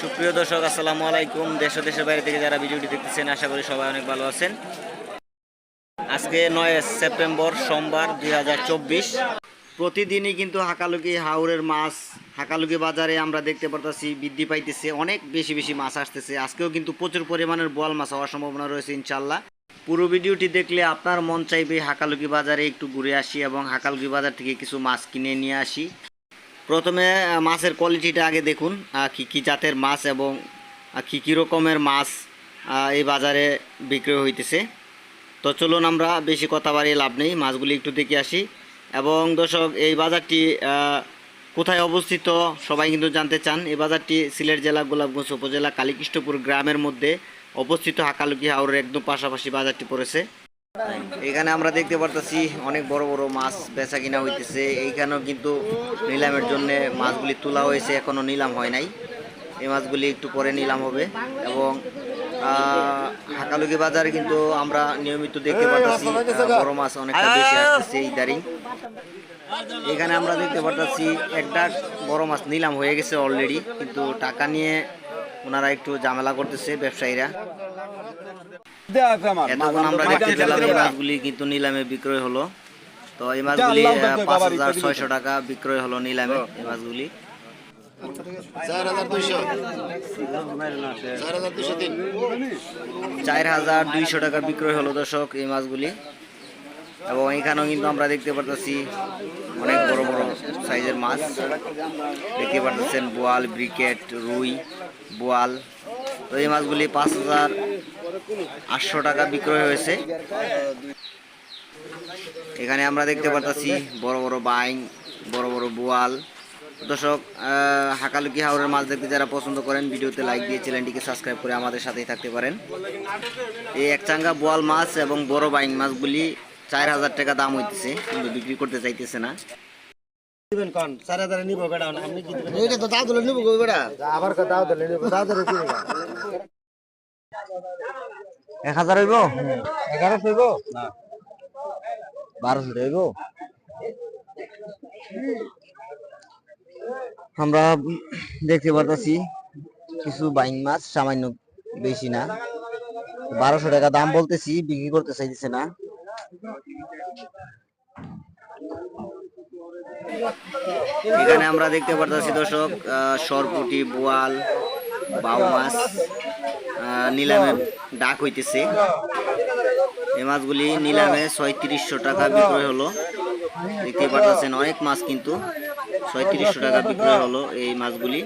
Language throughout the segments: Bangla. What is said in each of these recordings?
সুপ্রিয় দর্শক, আসসালামু আলাইকুম। দেশ দেশের বাইরে থেকে যারা ভিডিওটি দেখতেছেন, আশা করি সবাই অনেক ভালো আছেন। আজকে নয় সেপ্টেম্বর, সোমবার দুই হাজার চব্বিশ। প্রতিদিনই কিন্তু হাকালুকি, হাওরের মাছ, হাকালুকি বাজারে আমরা দেখতে পারতেছি, বৃদ্ধি পাইতেছে, অনেক বেশি বেশি মাছ আসতেছে। আজকেও কিন্তু প্রচুর পরিমাণের বোয়াল মাছ হওয়ার সম্ভাবনা রয়েছে ইনশাল্লাহ পুরো ভিডিওটি দেখলে আপনার মন চাইবে হাকালুকি বাজারে একটু ঘুরে আসি এবং হাকালুকি বাজার থেকে কিছু মাছ কিনে নিয়ে আসি। প্রথমে মাছের কোয়ালিটিটা আগে দেখুন কি কি জাতের মাছ এবং কি কি রকমের মাছ এই বাজারে বিক্রি হইতেছে। তো চলুন আমরা বেশি কথা বাড়িয়ে লাভ নেই, মাছগুলি একটু দেখে আসি। এবং দর্শক, এই বাজারটি কোথায় অবস্থিত সবাই কিন্তু জানতে চান। এই বাজারটি সিলেট জেলা, গোলাপগঞ্জ উপজেলা, কালীকৃষ্ণপুর গ্রামের মধ্যে অবস্থিত হাকালুকি হাওরের একদম পাশাপাশি বাজারটি পড়েছে। এখানে আমরা দেখতে পারতেছি অনেক বড় বড় মাছ বেচা কিনা হইতেছে। এইখানেও কিন্তু নিলামের জন্য মাছগুলি তোলা হয়েছে, এখনও নিলাম হয় নাই। এই মাছগুলি একটু পরে নিলাম হবে। এবং হাকালুকি বাজারে কিন্তু আমরা নিয়মিত দেখতে পারতেছি বড় মাছ অনেকটা বেশি আসতেছে এই দাঁড়িং। এখানে আমরা দেখতে পারতেছি একটা বড় মাছ নিলাম হয়ে গেছে অলরেডি, কিন্তু টাকা নিয়ে ওনারা একটু ঝামেলা করতেছে ব্যবসায়ীরা। এতক্ষণ আমরা দেখতে পেলাম এই মাছগুলি কিন্তু নিলামে বিক্রয় হলো। তো এই মাছগুলি পাঁচ হাজার ছয়শো টাকা বিক্রয় হলো নিলামে এই মাছগুলি। চার হাজার দুইশো টাকা বিক্রয় হলো দর্শক এই মাছগুলি। এবং এখানেও কিন্তু আমরা দেখতে পারতেছি অনেক বড় বড় সাইজের মাছ। দেখতে পারতেছেন বোয়াল ব্রিকেট রুই। বোয়াল। এই মাছগুলি পাঁচ হাজার আটশো টাকা বিক্রয় হয়েছে। এখানে আমরা দেখতে পারতেছি বড় বড় বাইং, বড় বড় বোয়াল। দর্শক হাকালুকি হাওড়ের মাছ দেখতে যারা পছন্দ করেন, ভিডিওতে লাইক দিয়ে চ্যানেলটিকে সাবস্ক্রাইব করে আমাদের সাথেই থাকতে পারেন। এই একচাঙ্গা বোয়াল মাছ এবং বড় বাইং মাছগুলি চার হাজার টাকা দাম হইতেছে, কিন্তু বিক্রি করতে চাইতেছে না। দিবেন কোন? চার হাজারে নিবো বেটা আপনি কি দিবেন? এইটা তো দাও দিলে নিবো গো বেটা আবার কথা দাও দিলে নিবো দাও দিলে কি এক হাজার হইব? এগারোশো হইবো? না। বারোশো হইব? আমরা দেখতে পারতেছি কিছু বাইং মাছ সামান্য বেশি না। বারোশো টাকা দাম বলতেছি বিক্রি করতে চাইতেছে না। এখানে আমরা দেখতে পারতেছি দর্শক সরপুটি, বোয়াল বাউ মাছ নিলামে ডাক হইতেছে। এই মাছগুলি নিলামে ছয়ত্রিশশো টাকা বিক্রয় হলো। দেখতে পারতেছেন অনেক মাছ কিন্তু ছয়ত্রিশশো টাকা বিক্রয় হলো এই মাছগুলি।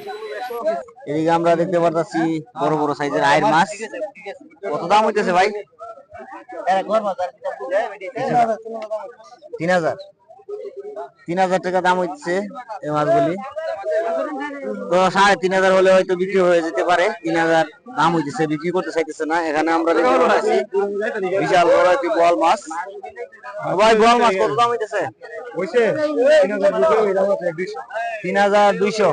এদিকে আমরা দেখতে পারতেছি বড় বড় সাইজের আয়ের মাছ। কত দাম হইতেছে ভাই? তিন হাজার। তিন হাজার টাকা দাম হইতেছে এই মাছগুলি তো সাড়ে তিন হাজার হলে হয়তো বিক্রি হয়ে যেতে পারে। তিন হাজার দাম হইতেছে বিক্রি করতে চাইতেছে না। এখানে আমরা বিশাল বড় একটি বল মাছ। ভাই বল মাছ কত দাম হইতেছে? তিন হাজার দুইশো।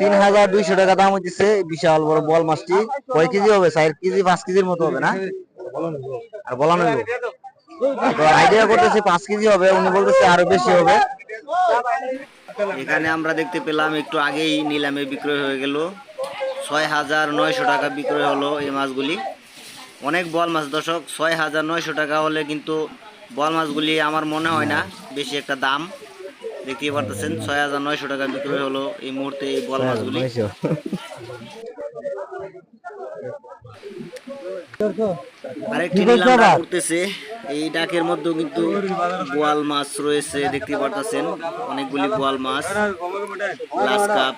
তিন হাজার দুইশো হচ্ছে টাকা দাম হইতেছে। বিশাল বড় বল মাছটি। কয় কেজি হবে চার কেজি পাঁচ কেজির মতো হবে না? আর বলা নেই আইডিয়া করতেছে পাঁচ কেজি হবে উনি বলতেছে আরও বেশি হবে। এখানে আমরা দেখতে পেলাম একটু আগেই নিলামে বিক্রয় হয়ে গেল। ছয় হাজার নয়শো টাকা বিক্রয় হলো এই মাছগুলি। অনেক বল মাছ দর্শক ছয় হাজার নয়শো টাকা হলে কিন্তু বল মাছগুলি আমার মনে হয় না বেশি একটা দাম। দেখতেই পারতেছেন ছয় হাজার নয়শো টাকা বিক্রয় হলো এই মুহূর্তে এই বল মাছগুলি। আরেকটি নিলাম ডাক উঠতেছে এই ডাকের মধ্যেও কিন্তু বোয়াল মাছ রয়েছে, দেখতে পারতেছেন। অনেকগুলি বোয়াল মাছ কাপ।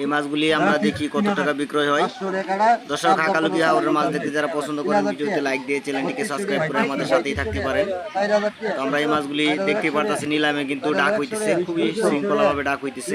এই মাছগুলি আমরা দেখি কত টাকা বিক্রয় হয়। দর্শক, হাকালুকি হাওড়ের মাছ দেখতে যারা পছন্দ করেন, ভিডিওতে লাইক দিয়ে চ্যানেলটিকে সাবস্ক্রাইব করে আমাদের সাথেই থাকতে পারেন। আমরা এই মাছগুলি দেখতে পারতেছি, নিলামে কিন্তু ডাক হইতেছে, খুবই শৃঙ্খলা ভাবে ডাক হইতেছে।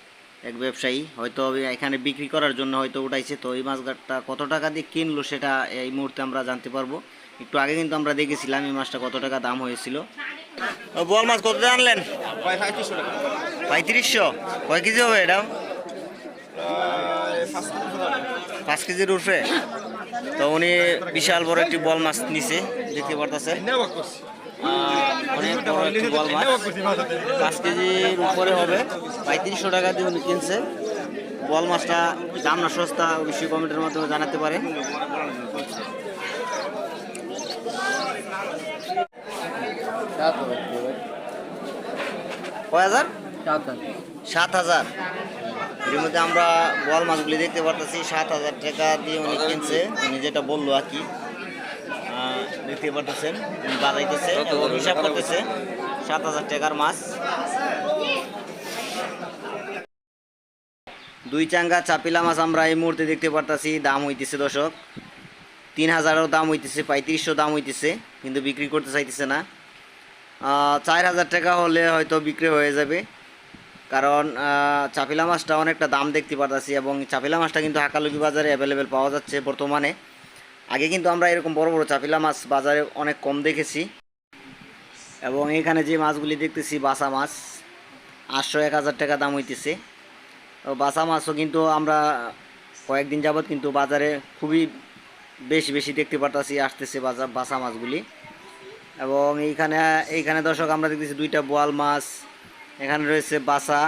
এক ব্যবসায়ী হয়তো এখানে বিক্রি করার জন্য হয়তো উঠাইছে। তো এই মাছটা কত টাকা দিয়ে কিনলো সেটা এই মুহূর্তে আমরা জানতে পারব। একটু আগে কিন্তু আমরা দেখেছিলাম এই মাছটা কত টাকা দাম হয়েছিল। ও, বোয়াল মাছ কত আনলেন? পঁয়ত্রিশশো কয় কেজি হবে এটা পাঁচ কেজির উঠবে তো উনি বিশাল বড় একটি বল মাছ নিছে দেখতে পারতেছেন। অনেক বড় পাঁচ কেজির উপরে হবে। পঁয়ত্রিশশো টাকা দিয়ে উনি কিনছে। বল মাছটা দাম না সস্তা, অবশ্যই কমেন্টের মাধ্যমে জানাতে হাজার? সাত হাজার। এর মধ্যে আমরা বল মাছগুলি দেখতে পারতেছি, সাত হাজার টাকা দিয়ে উনি কিনছে। উনি যেটা বলল আর কি। উনি বাজাইতেছে এবং হিসাব করতেছে সাত হাজার টাকার মাছ। দুই চাঙ্গা চাপিলা মাছ আমরা এই মুহূর্তে দেখতে পারতাছি দাম হইতেছে দর্শক তিন হাজারও দাম হইতেছে পঁয়ত্রিশশো দাম হইতেছে কিন্তু বিক্রি করতে চাইতেছে না। চার হাজার টাকা হলে হয়তো বিক্রি হয়ে যাবে কারণ চাপিলা মাছটা অনেকটা দাম দেখতে পারতাছি এবং চাপিলা মাছটা কিন্তু হাকালুকি বাজারে অ্যাভেলেবেল পাওয়া যাচ্ছে বর্তমানে। আগে কিন্তু আমরা এরকম বড় বড় চাপিলা মাছ বাজারে অনেক কম দেখেছি। এবং এখানে যে মাছগুলি দেখতেছি, বাসা মাছ, আটশো এক হাজার টাকা দাম হইতেছে। বাসা মাছও কিন্তু আমরা কয়েকদিন যাবৎ কিন্তু বাজারে খুবই বেশি বেশি দেখতে পারতাছি, আসতেছে বাজার বাসা মাছগুলি। এবং এইখানে এইখানে দর্শক, আমরা দেখতেছি দুইটা বোয়াল মাছ, এখানে রয়েছে বাসা।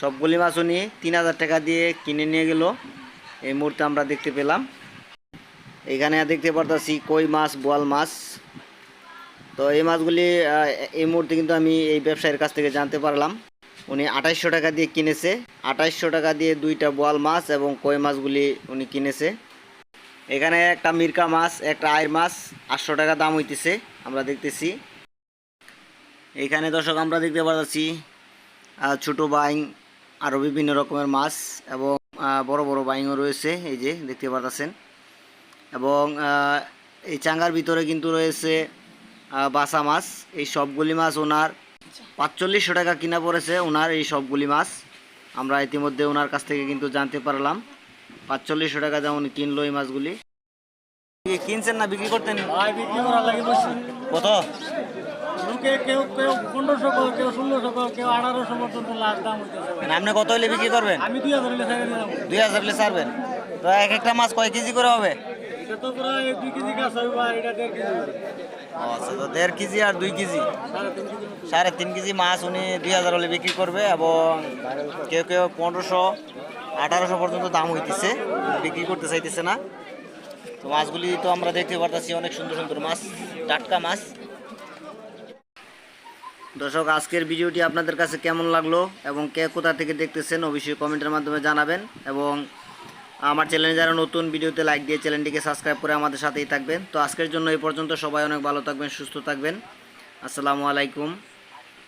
সবগুলি মাছ উনি তিন হাজার টাকা দিয়ে কিনে নিয়ে গেল। এই মুহূর্তে আমরা দেখতে পেলাম। এখানে দেখতে পারতাছি কই মাছ, বোয়াল মাছ। তো এই মাছগুলি এই মুহূর্তে কিন্তু আমি এই ব্যবসায়ীর কাছ থেকে জানতে পারলাম। উনি আঠাইশশো টাকা দিয়ে কিনেছে। আঠাইশশো টাকা দিয়ে দুইটা বোয়াল মাছ এবং কই মাছগুলি উনি কিনেছে। এখানে একটা মিরকা মাছ, একটা আয়ের মাছ, আটশো টাকা দাম হইতেছে, আমরা দেখতেছি। এখানে দর্শক, আমরা দেখতে পাচ্ছি ছোট বাইং আরও বিভিন্ন রকমের মাছ এবং বড় বড় বাইংও রয়েছে, এই যে দেখতে পাচ্ছেন এবং এই চাঙ্গার ভিতরে কিন্তু রয়েছে বাসা মাছ। এই সবগুলি মাছ ওনার পাঁচচল্লিশশো টাকা কিনা পড়েছে ওনার এই সবগুলি মাছ। আমরা ইতিমধ্যে ওনার কাছ থেকে কিন্তু জানতে পারলাম। পাঁচচল্লিশশো টাকা যেমন কিনলো এই মাছগুলি। কিনছেন না বিক্রি করতেন? ভাই বিক্রি করার লাগে বসছি কত? কেউ কেউ পনেরোশো কেউ ষোলোশো কেউ আঠারোশো পর্যন্ত লাখ দাম হইতেছে মানে আপনি কত হলে বিক্রি করবেন? আমি দুই হাজার হলে দুই হাজার হলে ছাড়বেন? তো এক একটা মাছ কয় কেজি করে হবে? এটা তো প্রায় দুই কেজি গাছ হইব আর এটা দেড় কেজি আচ্ছা তো দেড় কেজি আর দুই কেজি? সাড়ে তিন কেজি। সাড়ে তিন কেজি মাছ উনি দুই হাজার হলে বিক্রি করবে এবং কেউ কেউ পনেরোশো আঠারোশো পর্যন্ত দাম হইতেছে বিক্রি করতে চাইতেছে না। তো মাছগুলি তো আমরা দেখতে পারতেছি অনেক সুন্দর সুন্দর মাছ টাটকা মাছ। দর্শক আজকের ভিডিওটি আপনাদের কাছে কেমন লাগল এবং কে কোথা থেকে দেখতেছেন অবশ্যই কমেন্টের মাধ্যমে জানাবেন এবং আমার চ্যানেলে যারা নতুন ভিডিওতে লাইক দিয়ে চ্যানেলটিকে সাবস্ক্রাইব করে আমাদের সাথেই থাকবেন। তো আজকের জন্য এই পর্যন্ত সবাই অনেক ভালো থাকবেন, সুস্থ থাকবেন। আসসালামু আলাইকুম।